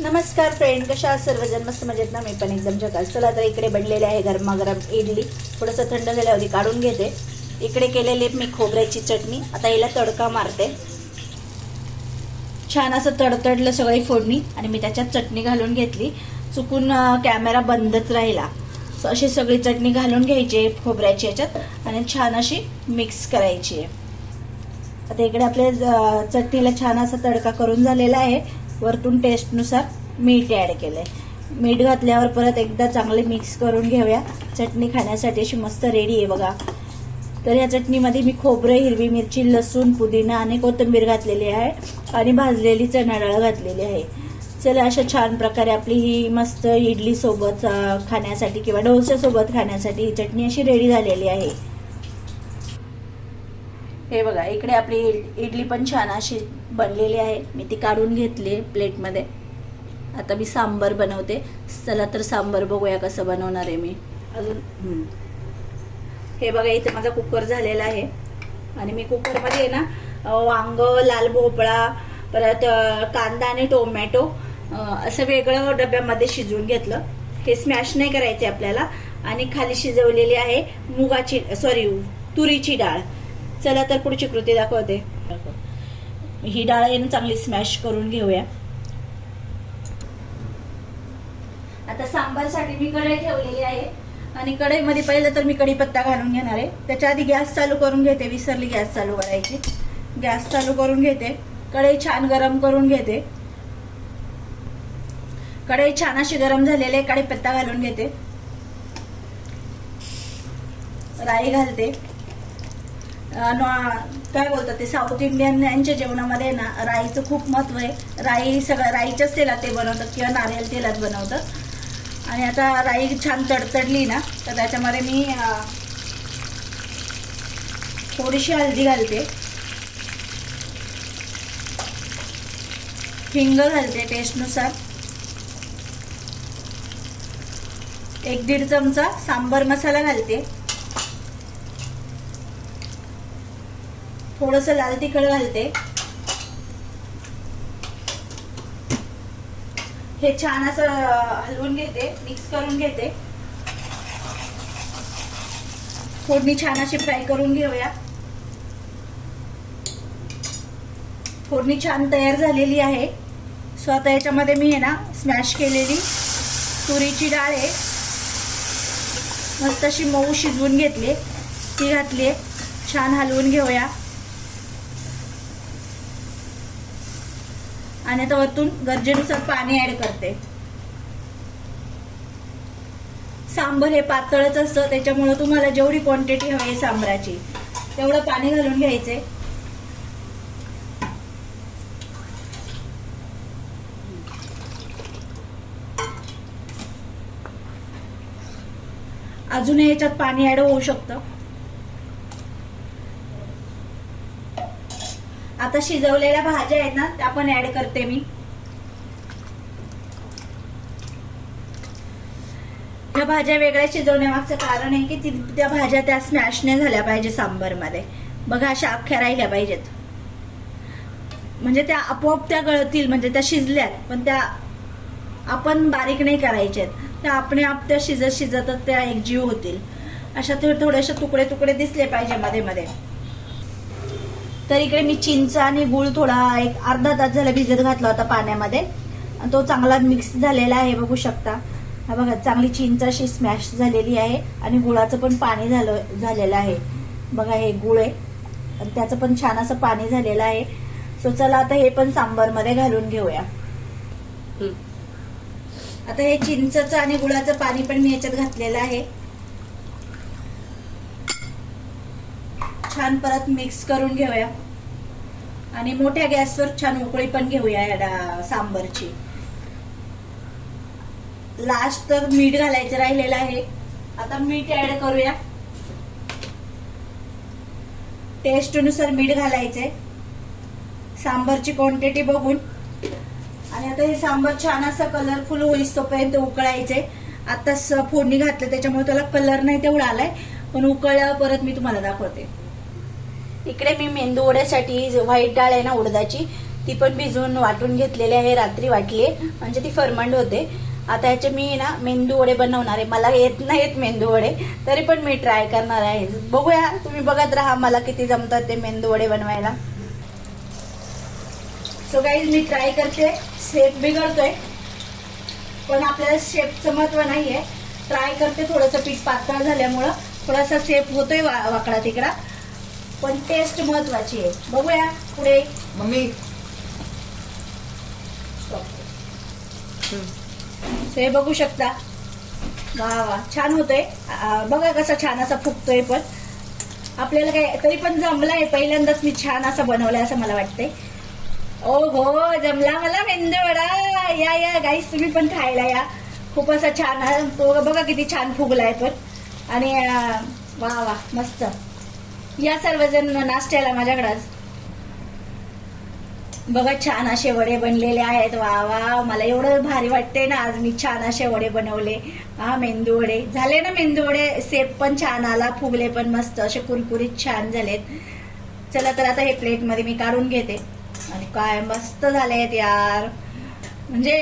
नमस्कार फ्रेंड कशा सर्वजण मस्त मजेत ना? मी पण एकदम जगाल चला तर इकडे बनलेले आहे गरमागरम इडली. थोडंसं थंड झाल्यावरती काढून घेते. इकडे केलेले मी खोबऱ्याची चटणी. आता हिला तडका मारते. छान असं तडतडलं सगळी फोडणी आणि मी त्याच्यात चटणी घालून घेतली. चुकून कॅमेरा बंदच राहिला. सो अशी सगळी चटणी घालून घ्यायची आहे खोबऱ्याची याच्यात आणि छान अशी मिक्स करायची आहे. आता इकडे आपल्या चटणीला छान असा तडका करून झालेला आहे. वरतून टेस्टनुसार मीठ ॲड केलं आहे मीठ घातल्यावर परत एकदा चांगले मिक्स करून घेऊया. चटणी खाण्यासाठी अशी मस्त रेडी आहे बघा. तर या चटणीमध्ये मी खोबरं हिरवी मिरची लसूण पुदिना आणि कोथिंबीर घातलेली आहे आणि भाजलेली चणा डाळ घातलेली आहे. चला अशा छान प्रकारे आपली ही मस्त इडलीसोबत खाण्यासाठी किंवा डोस्यासोबत खाण्यासाठी ही चटणी अशी रेडी झालेली आहे. हे बघा इकडे आपली इडली पण छान अशी बनलेली आहे. मी ती काढून घेतली प्लेटमध्ये. आता मी सांबर बनवते. चला तर सांबर बघूया कसं बनवणार आहे मी. अजून हे बघा इथे माझा कुकर झालेला आहे. आणि मी कुकरमध्ये आहे ना वांग लाल भोपळा परत कांदा आणि टोमॅटो असं वेगळं डब्यामध्ये शिजवून घेतलं. हे स्मॅश नाही करायचे आपल्याला. आणि खाली शिजवलेली आहे मुगाची सॉरी तुरीची डाळ. चला तर पुढची कृती दाखवते. ही डाळ येऊन चांगली स्मॅश करून घेऊया. आता सांबारसाठी मी कढई ठेवलेली आहे. आणि कढईमध्ये पहिलं तर मी कढीपत्ता घालून घेणार आहे. त्याच्या आधी गॅस चालू करून घेते विसरली गॅस चालू करायची. गॅस चालू करून घेते. कढई छान गरम करून घेते. कढई छान अशी गरम झालेली आहे कढीपत्ता घालून घेते. राई घालते. काय बोलतात ते साऊथ इंडियन यांच्या जेवणामध्ये ना राईचं खूप महत्त्व आहे. राई सगळं राईच्याच तेलात ते बनवतात किंवा नारियल तेलात बनवतात. आणि आता राई छान तडतडली ना तर त्याच्यामध्ये मी थोडीशी हळदी घालते. हिंग घालते टेस्टनुसार एक दीड चमचा सांबर मसाला घालते. थोडस लाल तिखट घालते. हे छान असं हलवून घेते मिक्स करून घेते. फोडणी छान अशी फ्राय करून घेऊया. फोडणी छान तयार झालेली आहे. सो आता याच्यामध्ये मी आहे ना स्मॅश केलेली तुरीची डाळ आहे. मस्त अशी मऊ शिजवून घेतली ती घातली छान हलवून घेऊया. आणि आता वरतून गरजेनुसार पाणी ऍड करते. सांबर हे पातळच असतं त्याच्यामुळे तुम्हाला जेवढी क्वांटिटी हवी आहे सांबराची तेवढं पाणी घालून घ्यायचे. अजूनही याच्यात पाणी ऍड होऊ शकतं. आता शिजवलेल्या भाज्या आहेत ना त्या पण ऍड करते मी. त्या भाज्या वेगळ्या शिजवण्यामागचं कारण आहे की त्या भाज्या त्या स्मॅश नाही झाल्या पाहिजे सांबरमध्ये बघा अशा अख्ख्या राहिल्या पाहिजेत. म्हणजे त्या आपोआप त्या गळतील म्हणजे त्या शिजल्यात पण त्या आपण बारीक नाही करायच्यात त्या आपण आप त्या शिजत शिजतच त्या एकजीव होतील. अशा थोडे थोडेसे तुकडे तुकडे दिसले पाहिजे मध्ये मध्ये तर इकडे मी चिंच आणि गुळ थोडा एक अर्धा तास झाला भिजत घातला होता पाण्यामध्ये. आणि तो चांगला मिक्स झालेला आहे बघू शकता. हा बघा चांगली चिंच अशी स्मॅश झालेली आहे आणि गुळाचं पण पाणी झालं झालेलं आहे. बघा हे गुळ आहे. आणि त्याचं पण छान असं पाणी झालेलं आहे. सो चला आता हे पण सांबारमध्ये घालून घेऊया. आता हे चिंचचं आणि गुळाचं पाणी पण मी याच्यात घातलेलं आहे. छान परत मिक्स करून घेऊया. आणि मोठ्या गॅसवर छान उकळी पण घेऊया या सांबरची. लास्ट तर मीठ घालायचं राहिलेलं आहे. आता मीठ ऍड करूया. टेस्टनुसार मीठ घालायचंय. सांबरची क्वांटिटी बघून. आणि आता हे सांबर छान असं कलरफुल होईस तोपर्यंत उकळायचे आता स- फोडणी घातलं त्याच्यामुळे त्याला कलर नाही तेवढा आलाय. पण उकळल्यावर परत मी तुम्हाला दाखवते. इकडे मी मेंदू वड्यासाठी व्हाईट डाळ आहे ना उडदाची ती पण भिजवून वाटून घेतलेली आहे रात्री वाटली म्हणजे ती फरमंड होते. आता ह्याचे मी ना मेंदू वडे बनवणार आहे. मला येत नाहीत मेंदू वडे तरी पण मी ट्राय करणार आहे. बघूया तुम्ही बघत राहा मला किती जमतात ते मेंदू वडे बनवायला. सो गाईज मी ट्राय करते. शेप बिघडतोय. पण आपल्याला शेपचं महत्त्व नाहीये. ट्राय करते थोडंसं पीठ पातळ झाल्यामुळं. थोडासा शेप होतोय वा- वाकडा तिकडा. पण टेस्ट महत्वाची आहे. बघूया पुढे. मम्मी. हे बघू शकता. वा वा. छान होतोय. बघा कसा छान असा फुगतोय पण. आपल्याला काय तरी पण जमलाय. पहिल्यांदाच मी छान असं बनवलंय असं मला वाटतंय. ओ हो जमला मला मेंदू वडा. या या गाईस तुम्ही पण खायला या. खूप असा छान बघा किती छान फुगलाय पण. आणि वा वा. मस्त. या सर्वजण नाश्त्याला माझ्याकडे बघा छान असे वडे बनलेले आहेत. वा वा मला एवढं भारी वाटते ना. आज मी छान असे वडे बनवले. हा मेंदू वडे. झाले ना मेंदू वडे? सेप पण छान आला. फुगले पण मस्त. असे कुरकुरीत छान झालेत. चला तर आता हे प्लेटमध्ये मी काढून घेते. आणि काय मस्त झालेत यार. म्हणजे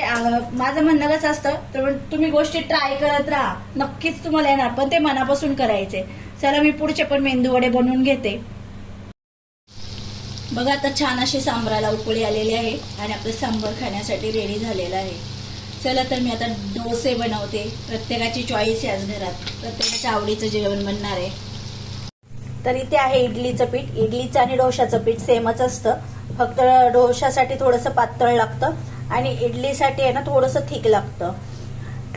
माझं म्हणणं कसं असतं? तर तुम्ही गोष्टी ट्राय करत राहा. नक्कीच तुम्हाला येणार. पण ते मनापासून करायचे. चला मी पुढचे पण मेंदू वडे बनवून घेते. बघा आता छान अशी सांबराला उकळी आलेली आहे आणि आपलं सांबर खाण्यासाठी रेडी झालेलं आहे. चला तर मी आता डोसे बनवते. प्रत्येकाची चॉईस आहे आज घरात. प्रत्येकाच्या आवडीचं जेवण बनणार आहे. तर इथे आहे इडलीचं पीठ. इडलीचं आणि डोशाचं पीठ सेमच असतं. फक्त डोशासाठी थोडंसं पातळ लागतं आणि इडलीसाठी आहे ना थोडंसं थिक लागतं.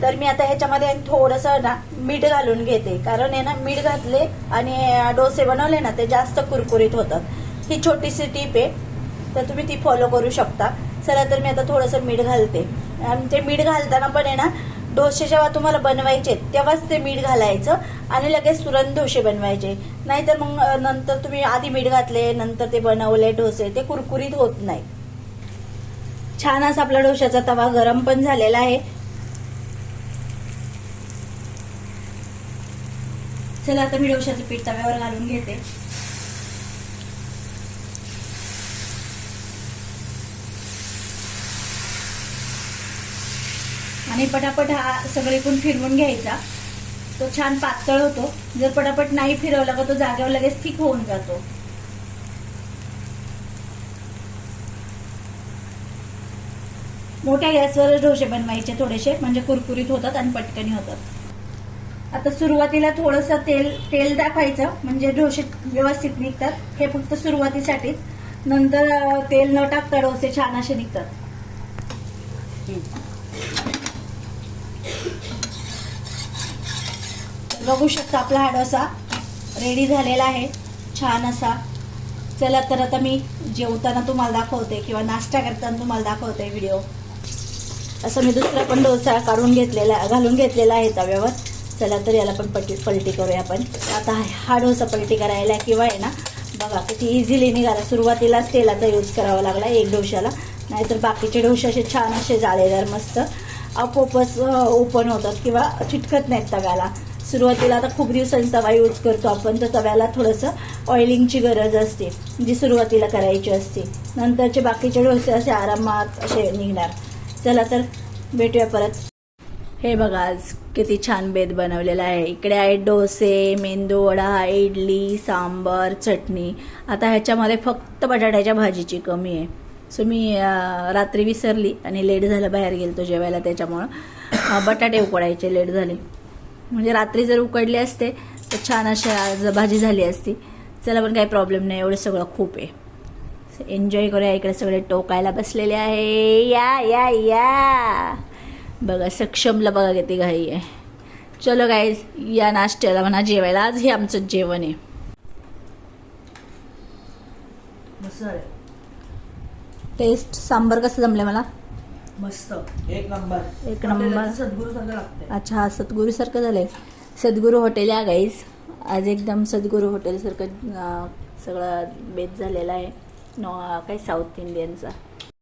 तर मी आता ह्याच्यामध्ये थोडंसं ना मीठ घालून घेते. कारण आहे ना मीठ घातले आणि डोसे बनवले ना ते जास्त कुरकुरीत होतात. ही छोटीशी टीप आहे. तर तुम्ही ती फॉलो करू शकता. चला तर मी आता थोडंसं मीठ घालते. आणि ते मीठ घालताना पण आहे ना डोसे जेव्हा तुम्हाला बनवायचे तेव्हाच ते मीठ घालायचं आणि लगेच तुरंत डोसे बनवायचे. नाहीतर मग नंतर तुम्ही आधी मीठ घातले नंतर ते बनवले डोसे ते कुरकुरीत होत नाही. छान असा आपला डोशाचा तवा गरम पण झालेला आहे. चला आता मी डोशाचं पीठ तव्यावर घालून घेते. आणि पटापट हा सगळीकडून फिरवून घ्यायचा. तो छान पातळ होतो. जर पटापट नाही फिरवला का तो जागेवर लगेच थिक होऊन जातो. मोठ्या गॅसवर डोसे बनवायचे थोडेसे म्हणजे कुरकुरीत होतात आणि पटकनी होतात. आता सुरुवातीला थोडंसं तेल तेल टाकायचं म्हणजे डोसे व्यवस्थित निघतात. हे फक्त सुरुवातीसाठीच नंतर तेल न टाकता डोसे छान असे निघतात. बघू शकता आपला हा डोसा रेडी झालेला आहे. छान असा. चला तर आता मी जेवताना तुम्हाला दाखवते किंवा नाश्ता करताना तुम्हाला दाखवते व्हिडिओ असं मी दुसरा पण डोसा काढून घेतलेला घालून घेतलेला आहे तव्यावर. चला तर याला पण पटी पलटी करूया आपण. आता हा डोसा पलटी करायला किंवा आहे ना बघा किती इझिली निघाला. सुरुवातीलाच तेलाचा यूज करावा लागला एक डोशाला नाहीतर बाकीचे डोसे असे छान असे जाळेदार मस्त आपोआपच ओपन होतात किंवा चिटकत नाहीत तव्याला. सुरुवातीला आता खूप दिवसांनी तवा यूज करतो आपण तर तव्याला थोडंसं ऑइलिंगची गरज असते जी सुरुवातीला करायची असते. नंतरचे बाकीचे डोसे असे आरामात असे निघणार. चला तर भेटूया परत. हे बघा आज किती छान बेद बनवलेला आहे. इकडे आहे डोसे मेंदू वडा इडली सांबर चटणी. आता ह्याच्यामध्ये फक्त बटाट्याच्या भाजीची कमी आहे. सो मी रात्री विसरली आणि लेट झालं बाहेर गेलतो जेवायला त्याच्यामुळं. बटाटे उकडायचे लेट झाले. म्हणजे रात्री जर उकडले असते तर छान अशी आज भाजी झाली असती. चला पण काही प्रॉब्लेम नाही. एवढं सगळं खूप आहे. एन्जॉय करूया. इकडे सगळे टोकायला बसलेले आहे. या या या. बघा सक्षमला बघा किती घाई आहे. चलो काय या नाश्त्याला म्हणा जेवायला. आज हे आमचं जेवण आहे. टेस्ट सांबर कसं जमलं मला? मस्त. एक नंबर. एक नंबर. सद्गुरू सारखं अच्छा हा सद्गुरूसारखं झालंय. सद्गुरू हॉटेल आहे गाईज आज एकदम सद्गुरू हॉटेलसारखं सगळं बेत झालेलं आहे. नो काय साऊथ इंडियनचा